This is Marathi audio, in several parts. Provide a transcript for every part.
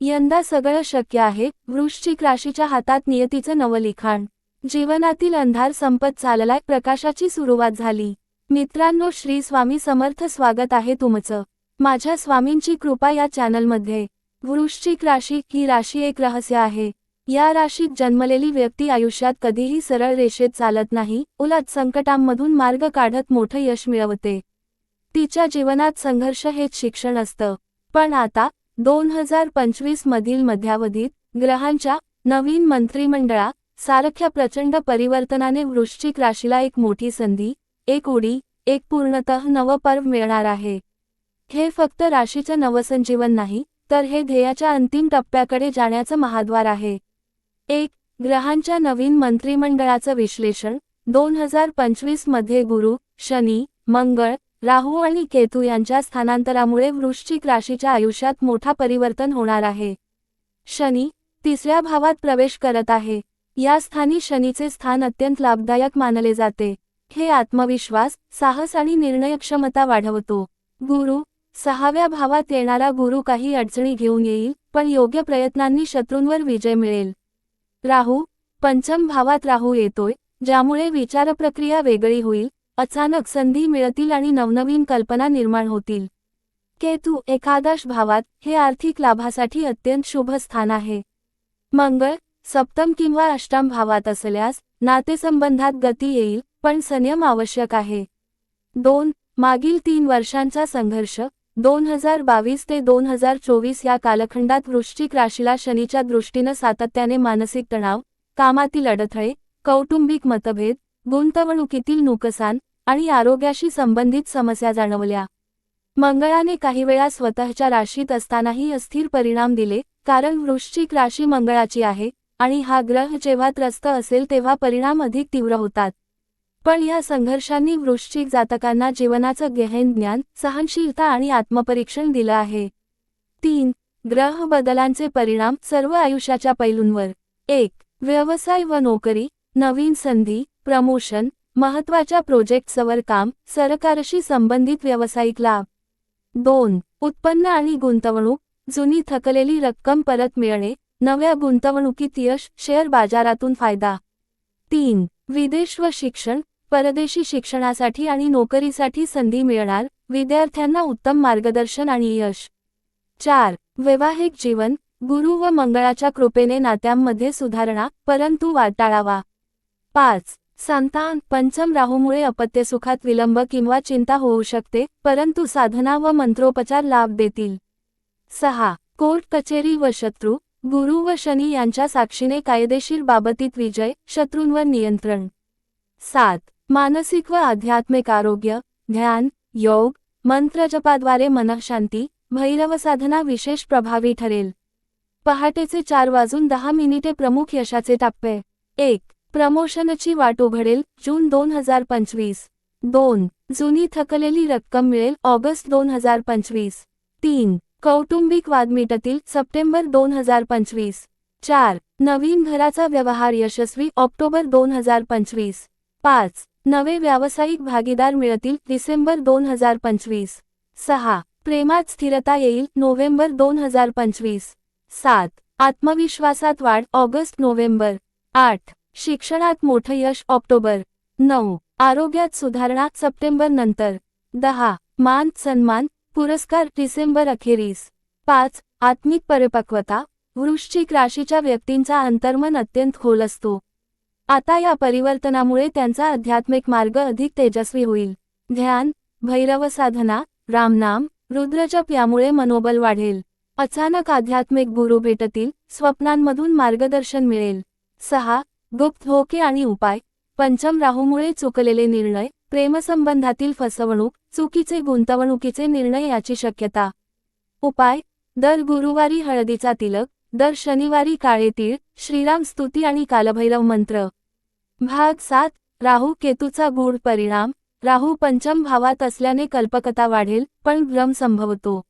यंदा सगळं शक्य आहे वृश्चिक राशीच्या हातात नियतीचं नवलिखाण. जीवनातील अंधार संपत चाललाय प्रकाशाची सुरुवात झाली. मित्रांनो श्री स्वामी समर्थ स्वागत आहे तुमचं. माझ्या स्वामींची कृपा या चॅनलमध्ये. वृश्चिक राशी ही राशी एक रहस्य आहे. या राशीत जन्मलेली व्यक्ती आयुष्यात कधीही सरळ रेषेत चालत नाही उलट संकटांमधून मार्ग काढत मोठं यश मिळवते. तिच्या जीवनात संघर्ष हेच शिक्षण असतं. पण आता दोन हजार पंचवीस मधील मध्यावधीत ग्रहांच्या नवीन मंत्रिमंडळा सारख्या प्रचंड परिवर्तनाने वृश्चिक राशीला एक मोठी संधी एक उडी एक पूर्णतः नवपर्व मिळणार आहे. हे फक्त राशीचं नवसंजीवन नाही तर हे ध्येयाच्या अंतिम टप्प्याकडे जाण्याचं महाद्वार आहे. एक ग्रहांच्या नवीन मंत्रिमंडळाचं विश्लेषण. दोन हजार पंचवीसमध्ये गुरु शनी मंगळ राहू आणि केतू यांच्या स्थानांतरामुळे वृश्चिक राशीच्या आयुष्यात मोठा परिवर्तन होणार आहे. शनी तिसऱ्या भावात प्रवेश करत आहे. या स्थानी शनीचे स्थान अत्यंत लाभदायक मानले जाते. हे आत्मविश्वास साहस आणि निर्णयक्षमता वाढवतो. गुरु सहाव्या भावात येणारा गुरु काही अडचणी घेऊन येईल पण योग्य प्रयत्नांनी शत्रूंवर विजय मिळेल. राहू पंचम भावात राहू येतोय ज्यामुळे विचारप्रक्रिया वेगळी होईल अचानक संधी मिळतील आणि नवनवीन कल्पना निर्माण होतील. केतू एकादश भावात हे आर्थिक लाभासाठी अत्यंत शुभ स्थान आहे. मंगळ सप्तम किंवा अष्टम भावात असल्यास नातेसंबंधात गती येईल पण संयम आवश्यक आहे. दोन मागील तीन वर्षांचा संघर्ष दोन हजार बावीस ते दोन हजार चोवीस या कालखंडात वृश्चिक राशीला शनीच्या दृष्टीनं सातत्याने मानसिक तणाव कामातील अडथळे कौटुंबिक मतभेद गुंतवणुकीतील नुकसान आणि आरोग्याशी संबंधित समस्या जाणवल्या. मंगळाने काही वेळा स्वतःच्या राशीत असतानाही अस्थिर परिणाम दिले कारण वृश्चिक राशी मंगळाची आहे आणि हा ग्रह जेव्हा त्रस्त असेल तेव्हा परिणाम अधिक तीव्र होतात. पण या संघर्षांनी वृश्चिक जातकांना जीवनाचं गहन ज्ञान सहनशीलता आणि आत्मपरीक्षण दिलं आहे. तीन ग्रह बदलांचे परिणाम सर्व आयुष्याच्या पैलूंवर. एक व्यवसाय व नोकरी नवीन संधी प्रमोशन महत्त्वाच्या प्रोजेक्ट्सवर काम सरकारशी संबंधित व्यावसायिक लाभ. दोन उत्पन्न आणि गुंतवणूक. जुनी थकलेली रक्कम परत मिळणे नव्या गुंतवणुकीत यश शेअर बाजारातून फायदा. तीन विदेश व शिक्षण. परदेशी शिक्षणासाठी आणि नोकरीसाठी संधी मिळणार विद्यार्थ्यांना उत्तम मार्गदर्शन आणि यश. चार वैवाहिक जीवन. गुरु व मंगळाच्या कृपेने नात्यांमध्ये सुधारणा परंतु वाटाळावा. पाच संतान पंचम राहूमुळे अपत्यसुखात विलंब किंवा चिंता होऊ शकते परंतु साधना व मंत्रोपचार लाभ देतील. सहा. कोर्ट कचेरी व शत्रू गुरु व शनी यांच्या साक्षीने कायदेशीर बाबतीत विजय शत्रूंवर नियंत्रण. सात. मानसिक व आध्यात्मिक आरोग्य ध्यान योग मंत्रजपाद्वारे मनःशांती भैरवसाधना विशेष प्रभावी ठरेल. पहाटेचे चार वाजून दहा मिनिटे प्रमुख यशाचे टप्पे. एक. प्रमोशनची वाट उघडेल जून दोन हजार पंचवीस. दोन. जुनी थकलेली रक्कम मिळेल ऑगस्ट दोन हजार पंचवीस. तीन. कौटुंबिक वाद मिटतील सप्टेंबर दोन हजार पंचवीस. चार. नवीन घराचा व्यवहार यशस्वी ऑक्टोबर दोन हजार पंचवीस. पाच. नवे व्यावसायिक भागीदार मिळतील डिसेंबर दोन हजार पंचवीस. सहा. प्रेमात स्थिरता येईल नोव्हेंबर दोन हजार पंचवीस. सात. आत्मविश्वासात वाढ ऑगस्ट नोव्हेंबर. आठ. शिक्षणात मोठं यश ऑक्टोबर नऊ. आरोग्यात सुधारणा सप्टेंबर नंतर. दहा. मान सन्मान पुरस्कार डिसेंबर अखेरीस. पाच. आत्मिक परिपक्वता वृश्चिक राशीच्या व्यक्तींचा अंतर्मन अत्यंत खोल असतो. आता या परिवर्तनामुळे त्यांचा आध्यात्मिक मार्ग अधिक तेजस्वी होईल. ध्यान भैरव साधना रामनाम रुद्रजप यामुळे मनोबल वाढेल. अचानक आध्यात्मिक गुरु भेटतील स्वप्नांमधून मार्गदर्शन मिळेल. सहा. गुप्त धोके आणि उपाय. पंचम राहूमुळे चुकलेले निर्णय प्रेमसंबंधातील फसवणूक चुकीचे गुंतवणुकीचे निर्णय याची शक्यता. उपाय. दर गुरुवारी हळदीचा तिलक दर शनिवारी काळे तीळ श्रीराम स्तुती आणि कालभैरव मंत्र. भाग सात. राहू केतूचा गूढ परिणाम. राहू पंचम भावात असल्याने कल्पकता वाढेल पण भ्रम संभवतो.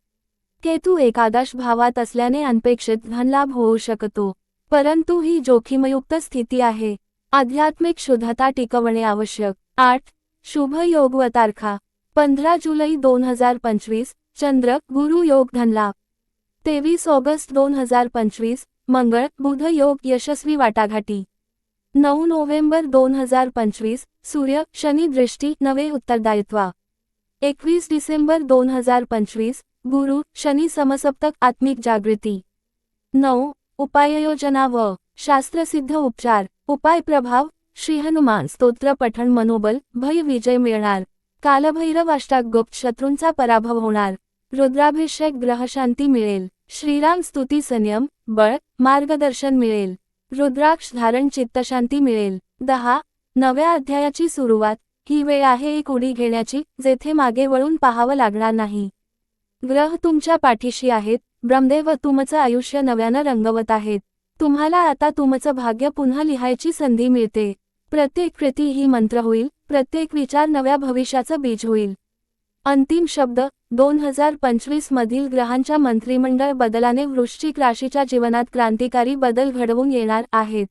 केतू एकादश भावात असल्याने अनपेक्षित धनलाभ होऊ शकतो. परंतु ही जोखीमयुक्त स्थिती आहे. आध्यात्मिक शुद्धता टिकवणे आवश्यक. आठ. शुभ योग व तारखा. पंधरा जुलै दोन हजार पंचवीस. चंद्र गुरु योग धनलाभ. तेवीस ऑगस्ट दोन हजार पंचवीस. मंगळ बुध योग यशस्वी वाटाघाटी. नऊ नोव्हेंबर दोन हजार पंचवीस. सूर्य शनी दृष्टी नवे उत्तरदायित्वा. एकवीस डिसेंबर दोन हजार पंचवीस. गुरु शनी समसप्तक आत्मिक जागृती. नऊ उपाययोजना व शास्त्रसिद्ध उपचार. उपाय प्रभाव. श्री हनुमान स्तोत्र पठण मनोबल. भय विजय मिळणार. कालभैरव अष्टागुप्त शत्रूंचा पराभव होणार. रुद्राभिषेक ग्रहशांती मिळेल. श्रीराम स्तुती संयम. बळ. मार्गदर्शन मिळेल. रुद्राक्ष धारण चित्तशांती मिळेल. दहा. नव्या अध्यायाची सुरुवात. ही वेळ आहे एक उडी घेण्याची जेथे मागे वळून पाहावं लागणार नाही. ग्रह तुमच्या पाठीशी आहेत. ब्रह्मदेव तुमचं आयुष्य नव्यानं रंगवत आहेत. तुम्हाला आता तुमचं भाग्य पुन्हा लिहायची संधी मिळते. प्रत्येक कृती ही मंत्र होईल प्रत्येक विचार नव्या भविष्याचं बीज होईल. अंतिम शब्द दोन हजार पंचवीस मधील ग्रहांच्या मंत्रिमंडळ बदलाने वृश्चिक राशीच्या जीवनात क्रांतिकारी बदल घडवून येणार आहेत.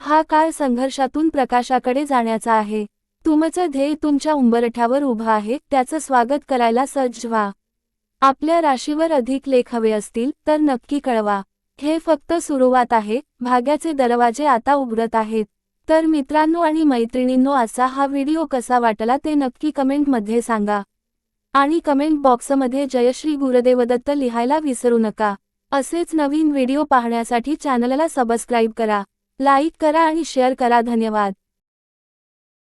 हा काळ संघर्षातून प्रकाशाकडे जाण्याचा आहे. तुमचं ध्येय तुमच्या उंबरठ्यावर उभं आहे त्याचं स्वागत करायला सज्ज व्हा. आपल्या राशीवर अधिक लेख हवे असतील तर नक्की कळवा. हे फक्त सुरुवात आहे. भाग्याचे दरवाजे आता उघडत आहेत. तर मित्रांनो आणि मैत्रिणींनो असा हा व्हिडिओ कसा वाटला ते नक्की कमेंटमध्ये सांगा. आणि कमेंट बॉक्समध्ये जयश्री गुरुदेवदत्त लिहायला विसरू नका. असेच नवीन व्हिडिओ पाहण्यासाठी चॅनलला सबस्क्राईब करा. लाईक करा आणि शेअर करा. धन्यवाद.